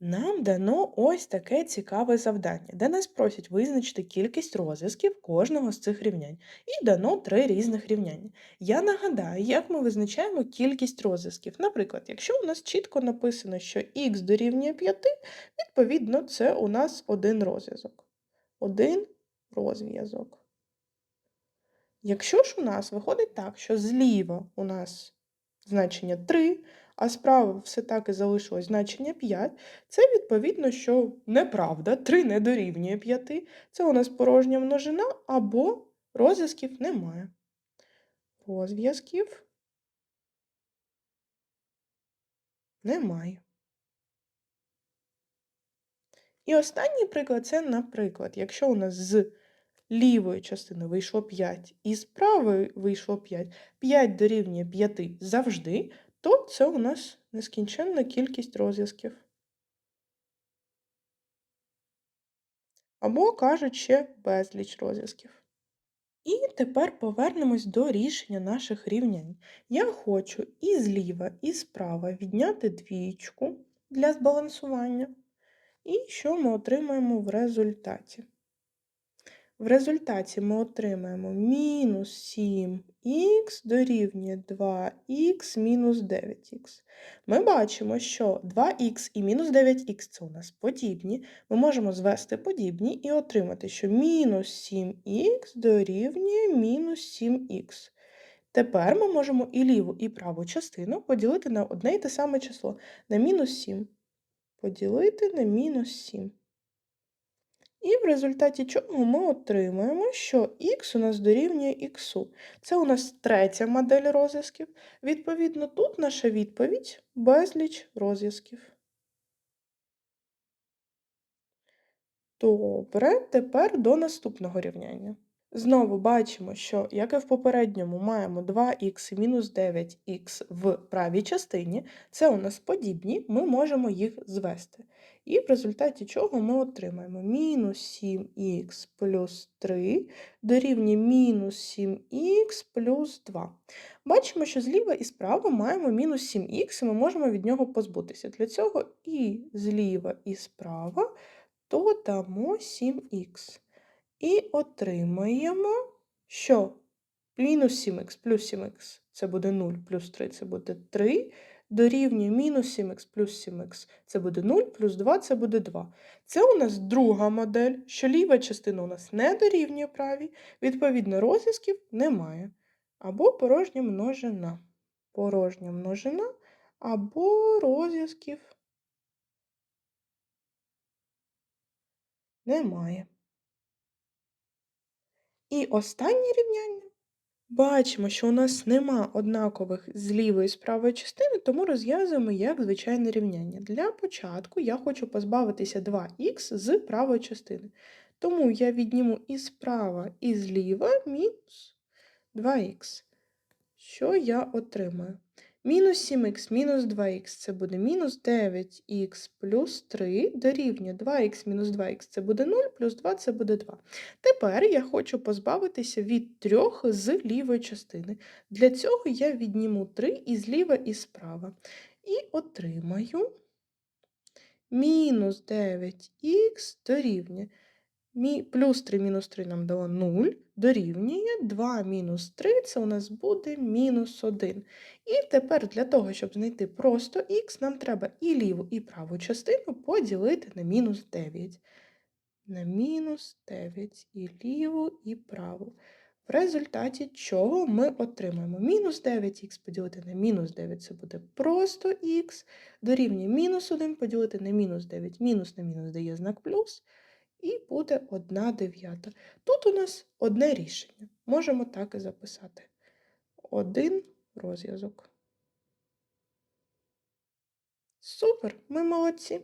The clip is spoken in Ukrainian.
Нам дано ось таке цікаве завдання, де нас просять визначити кількість розв'язків кожного з цих рівнянь. І дано три різних рівняння. Я нагадаю, як ми визначаємо кількість розв'язків. Наприклад, якщо у нас чітко написано, що х дорівнює 5, відповідно, це у нас один розв'язок. Один розв'язок. Якщо ж у нас виходить так, що зліва у нас значення 3, а справа все так і залишилось значення 5, це відповідно, що неправда, 3 не дорівнює 5. Це у нас порожня множина або розв'язків немає. Розв'язків немає. І останній приклад це, наприклад, якщо у нас з лівої частини вийшло 5 і з правої вийшло 5, 5 дорівнює 5 завжди, то це у нас нескінченна кількість розв'язків. Або кажуть ще безліч розв'язків. І тепер повернемось до рішення наших рівнянь. Я хочу і зліва, і справа відняти двічку для збалансування. І що ми отримаємо в результаті? В результаті ми отримаємо мінус 7х дорівнює 2х мінус 9х. Ми бачимо, що 2х і мінус 9х це у нас подібні. Ми можемо звести подібні і отримати, що мінус 7х дорівнює мінус 7х. Тепер ми можемо і ліву, і праву частину поділити на одне і те саме число на мінус 7. Поділити на мінус 7. І в результаті чого ми отримаємо, що х у нас дорівнює х. Це у нас третя модель розв'язків. Відповідно, тут наша відповідь безліч розв'язків. Добре, тепер до наступного рівняння. Знову бачимо, що, як і в попередньому, маємо 2х і мінус 9х в правій частині, це у нас подібні, ми можемо їх звести. І в результаті чого ми отримаємо мінус 7х плюс 3 дорівнює мінус 7х плюс 2. Бачимо, що зліва і справа маємо мінус 7х, і ми можемо від нього позбутися. Для цього і зліва, і справа додамо 7х. І отримаємо, що мінус 7х плюс 7х це буде 0, плюс 3 це буде 3, дорівнює мінус 7х плюс 7х це буде 0, плюс 2 це буде 2. Це у нас друга модель, що ліва частина у нас не дорівнює правій, відповідно, розв'язків немає. Або порожня множина. Порожня множина або розв'язків немає. І останнє рівняння. Бачимо, що у нас нема однакових з лівої і з правої частини, тому розв'язуємо як звичайне рівняння. Для початку я хочу позбавитися 2х з правої частини. Тому я відніму і справа, і зліва мінус 2х. Що я отримаю? Мінус 7х мінус 2х це буде мінус 9х плюс 3 дорівнює 2х мінус 2х це буде 0, плюс 2 це буде 2. Тепер я хочу позбавитися від 3 з лівої частини. Для цього я відніму 3 і зліва, і справа. І отримаю мінус 9х дорівнює. Плюс 3 мінус 3 нам дало 0, дорівнює 2 мінус 3, це у нас буде мінус 1. І тепер для того, щоб знайти просто х, нам треба і ліву, і праву частину поділити на мінус 9. На мінус 9 і ліву, і праву. В результаті чого ми отримаємо мінус 9х поділити на мінус 9, це буде просто х, дорівнює мінус 1 поділити на мінус 9, мінус на мінус дає знак плюс і буде 1 дев'ята. Тут у нас одне рішення. Можемо так і записати. Один розв'язок. Супер, ми молодці.